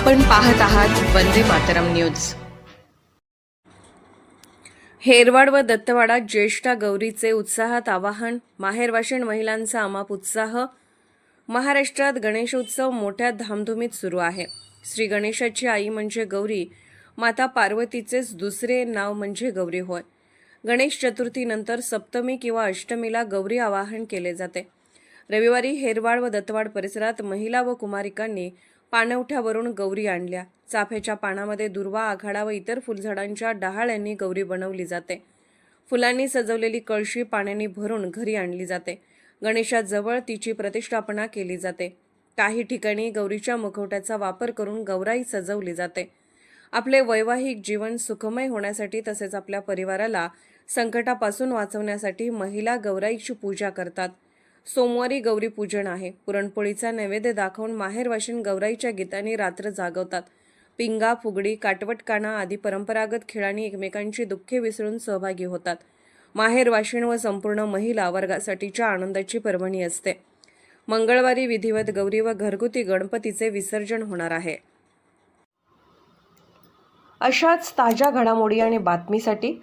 आपण पाहत आहात वंदे मातरम न्यूज. हेरवाड व दत्तवाडात ज्येष्ठा गौरीचे उत्साहात आवाहन माहेरवाशीण महिलांचा अमाप उत्साह. महाराष्ट्रात गणेशोत्सव मोठ्या धामधुमीत सुरू आहे. श्री गणेशाची आई म्हणजे गौरी माता पार्वतीचेच दुसरे नाव म्हणजे गौरी होय. गणेश चतुर्थीनंतर सप्तमी किंवा अष्टमीला गौरी आवाहन केले जाते. रविवारी हेरवाड व दत्तवाड परिसरात महिला व कुमारिकांनी पाणवठ्यावरून गौरी आणल्या. चाफ्याच्या पानामध्ये दुर्वा आघाडा व इतर फुलझाडांच्या डहाळ्यांनी गौरी बनवली जाते. फुलांनी सजवलेली कळशी पाण्याने भरून घरी आणली जाते. गणेशाजवळ तिची प्रतिष्ठापना केली जाते. काही ठिकाणी गौरीच्या मुखवट्याचा वापर करून गौराई सजवली जाते. आपले वैवाहिक जीवन सुखमय होण्यासाठी तसेच आपल्या परिवाराला संकटापासून वाचवण्यासाठी महिला गौराईची पूजा करतात. सोमवारी गौरी पूजन आहे. पुरणपोळीचा नैवेद्य दाखवून माहेरवाशीन गौराईच्या गीतांनी रात्र जागवतात. पिंगा फुगडी काटवटकाना आदी परंपरागत खेळांनी एकमेकांची दुःखे विसरून सहभागी होतात. माहेरवाशीण व संपूर्ण महिला वर्गासाठीच्या आनंदाची पर्वणी असते. मंगळवारी विधिवत गौरी व घरगुती गणपतीचे विसर्जन होणार आहे. अशाच ताज्या घडामोडी आणि बातमीसाठी